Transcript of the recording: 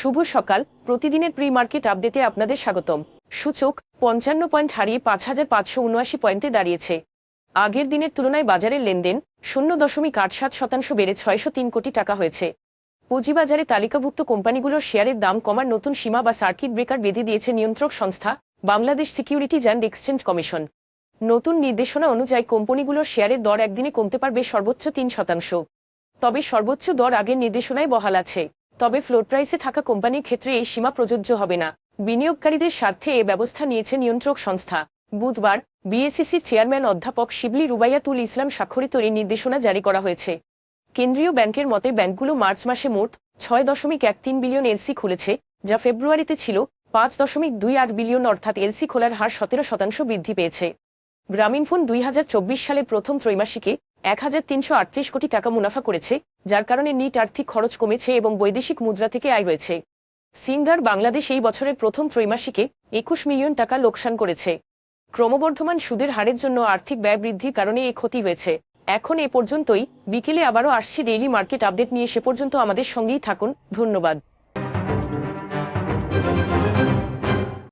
শুভ সকাল। প্রতিদিনের pre market আপডেটে আপনাদের স্বাগতম। সূচক পঞ্চান্ন পয়েন্ট হারিয়ে পাঁচ হাজার পাঁচশো উনআশি পয়েন্টে দাঁড়িয়েছে। আগের দিনের তুলনায় বাজারের লেনদেন শূন্য দশমিক আট সাত শতাংশ বেড়ে ছয়শো তিন কোটি টাকা হয়েছে। পুঁজিবাজারে তালিকাভুক্ত কোম্পানিগুলোর শেয়ারের দাম কমার নতুন সীমা বা সার্কিট ব্রেকার বেঁধে দিয়েছে নিয়ন্ত্রক সংস্থা, Bangladesh securities and exchange commission. নতুন নির্দেশনা অনুযায়ী কোম্পানিগুলোর শেয়ারের দর একদিনে কমতে পারবে সর্বোচ্চ তিন শতাংশ। তবে সর্বোচ্চ দর আগের নির্দেশনায় বহাল আছে। তবে ফ্লোর প্রাইসে থাকা কোম্পানির ক্ষেত্রে এই সীমা প্রযোজ্য হবে না। বিনিয়োগকারীদের স্বার্থে এ ব্যবস্থা নিয়েছে নিয়ন্ত্রক সংস্থা। বুধবার বিএসিসির চেয়ারম্যান অধ্যাপক শিবলি রুবাইয়াতুল ইসলাম স্বাক্ষরিত এই নির্দেশনা জারি করা হয়েছে। কেন্দ্রীয় ব্যাংকের মতে, ব্যাংকগুলো মার্চ মাসে মোট ছয় দশমিক এক তিন বিলিয়ন এলসি খুলেছে, যা ফেব্রুয়ারিতে ছিল পাঁচ দশমিক দুই আট বিলিয়ন, অর্থাৎ এলসি খোলার হার সতেরো শতাংশ বৃদ্ধি পেয়েছে। গ্রামীণফোন দুই হাজার চব্বিশ সালে প্রথম ত্রৈমাসিকে এক হাজার তিনশো আটত্রিশ কোটি টাকা মুনাফা করেছে, যার কারণে নিট আর্থিক খরচ কমেছে এবং বৈদেশিক মুদ্রা থেকে আয় হয়েছে। সিংদার বাংলাদেশ এই বছরের প্রথম ত্রৈমাসিকে একুশ মিলিয়ন টাকা লোকসান করেছে। ক্রমবর্ধমান সুদের হারের জন্য আর্থিক ব্যয় বৃদ্ধির কারণে এই ক্ষতি হয়েছে। এখন এ পর্যন্তই, বিকেলে আবারও আসছি ডেইলি মার্কেট আপডেট নিয়ে, সে পর্যন্ত আমাদের সঙ্গেই থাকুন, ধন্যবাদ।